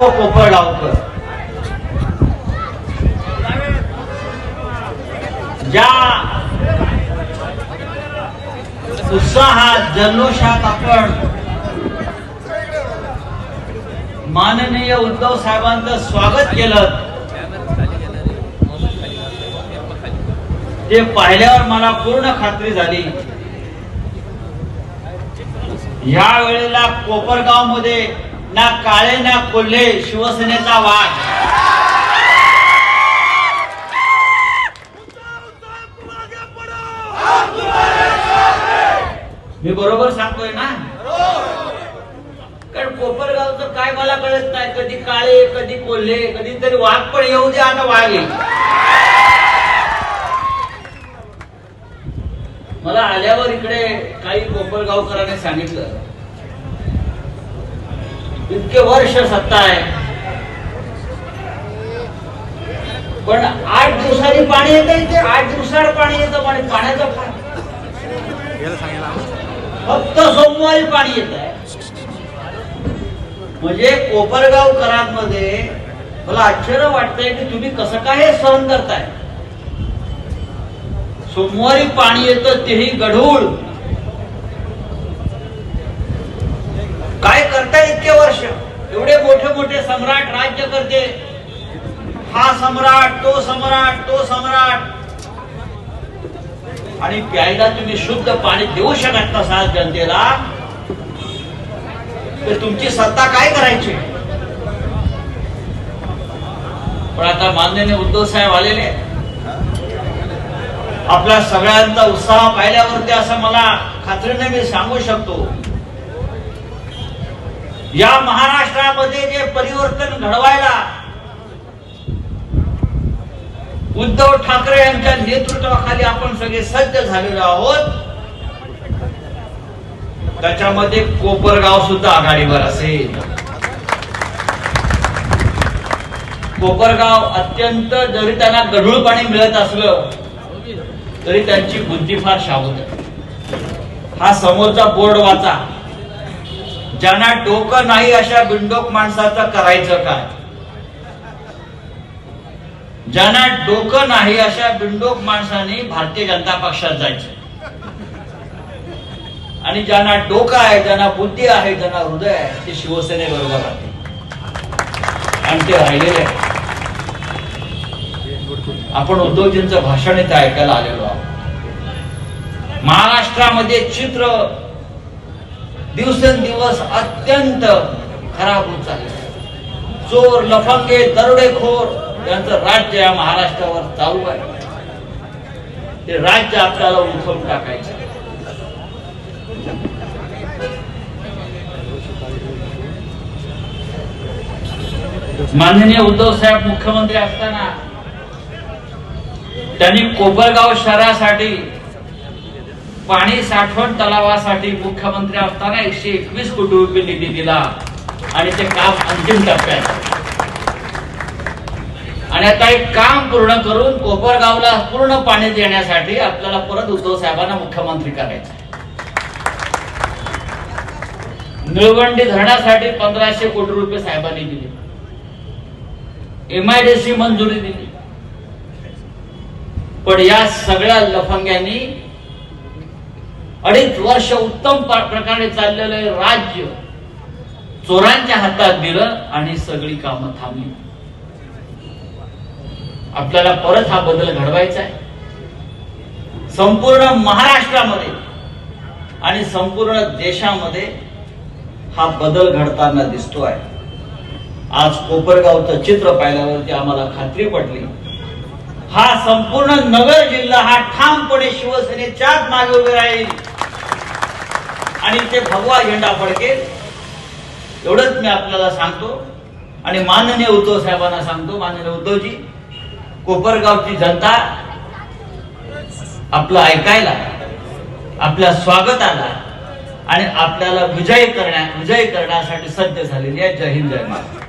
कोपरगावकर ज्या उत्साहात जल्लोषात आपण माननीय उद्धव साहेबांचं स्वागत केलं ते पाहिल्यावर मला पूर्ण खात्री झाली. ह्या वेळेला कोपरगावमध्ये ना काळे ना कोल्हे शिवसेनेचा वाद मी बरोबर सांगतोय ना? कारण कोपरगावचं काय मला कळत नाही कधी काळे कधी कोल्हे कधी तरी वाघ पण येऊ दे आता वाघ. येईल मला आल्यावर इकडे काही कोपरगावकरांनी सांगितलं. इतके वर्ष सत्ता आहे. पण आठ दिवसांनी पाणी येतं इथे आठ दिवसाड पाणी येतं पाणी पाण्याचं फक्त सोमवारी पाणी येत आहे. म्हणजे कोपरगावकरांमध्ये मला आश्चर्य वाटतंय की तुम्ही कसं काय सहन करताय. सोमवारी पाणी येतं तेही गढूळ. काय करताय इतके वर्ष एवढे मोठे सम्राट राज्य करते. हा सम्राट तो सम्राट तो सम्राट. आणि प्यायला तुम्ही शुद्ध पाणी देऊ शकत नसाल जनतेला तर तुमची सत्ता काय करायची? पण आता माननीय उद्धव साहेब आलेले आहेत. आपल्या सगळ्यांचा उत्साह पाहिल्यावरती असं मला खात्रीने मी सांगू शकतो. या महाराष्ट्रामध्ये जे परिवर्तन घडवायला उद्धव ठाकरे यांच्या नेतृत्वाखाली आपण सगळे सज्ज झालेलो आहोत. त्याच्यामध्ये कोपरगाव सुद्धा आघाडीवर असेल. कोपरगाव अत्यंत जरी त्यांना गढूळ पाणी मिळत असलं तरी त्यांची बुद्धी फार शाबूत आहे. हा समोरचा बोर्ड वाचा. ज्यांना डोकं नाही अशा बिंडोक माणसाचं करायचं काय? ज्यांना डोकं नाही अशा बिंडोक माणसाने भारतीय जनता पक्षात जायचं. आणि ज्यांना डोकं आहे ज्यांना बुद्धी आहे ज्यांना हृदय आहे ते शिवसेनेबरोबर राहते आणि ते राहिलेले आहे आपण उद्धवजींचं भाषण इथे ऐकायला आलेलो आहोत. महाराष्ट्रामध्ये चित्र दिवसेंदिवस अत्यंत खराब होत चालले चोर लफंगे दरोडेखोर यांचं राज्य या महाराष्ट्रावर चालू आहे. ते राज्य आपल्याला उठवून टाकायचं. माननीय उद्धव साहेब मुख्यमंत्री असताना त्यांनी कोपरगाव शहरासाठी पाणी साठवण तलावासाठी मुख्यमंत्री असताना एकशे एकवीस कोटी रुपये निधी दिला. आणि ते काम अंतिम टप्प्यात. आणि आता एक काम पूर्ण करून कोपरगावला पूर्ण पाणी देण्यासाठी आपल्याला परत उद्धव साहेबांना मुख्यमंत्री करायचं निळवंडी धरणासाठी पंधराशे कोटी रुपये साहेबांनी दिले. एमआयडीसी मंजुरी दिली. पण या सगळ्या लफंग्यांनी अडीच वर्ष उत्तम प्रकारे चाललेलं राज्य चोरांच्या हातात दिलं आणि सगळी कामं थांबली. आपल्याला परत हा बदल घडवायचा आहे. संपूर्ण महाराष्ट्रामध्ये आणि संपूर्ण देशामध्ये हा बदल घडताना दिसतो आहे. आज कोपरगावचं चित्र पाहिल्यावरती आम्हाला खात्री पडली हा संपूर्ण नगर जिल्हा हा ठामपणे शिवसेनेच्याच मागे उभे राहील. आणि ते भगवा झेंडा फडकेल एवढंच मी आपल्याला सांगतो. आणि माननीय उद्धव साहेबांना सांगतो माननीय उद्धवजी कोपरगावची जनता आपलं ऐकायला आपल्या स्वागताला आणि आपल्याला विजयी करण्या विजयी करण्यासाठी सज्ज झालेली आहे. जय हिंद जय महाराष्ट्र.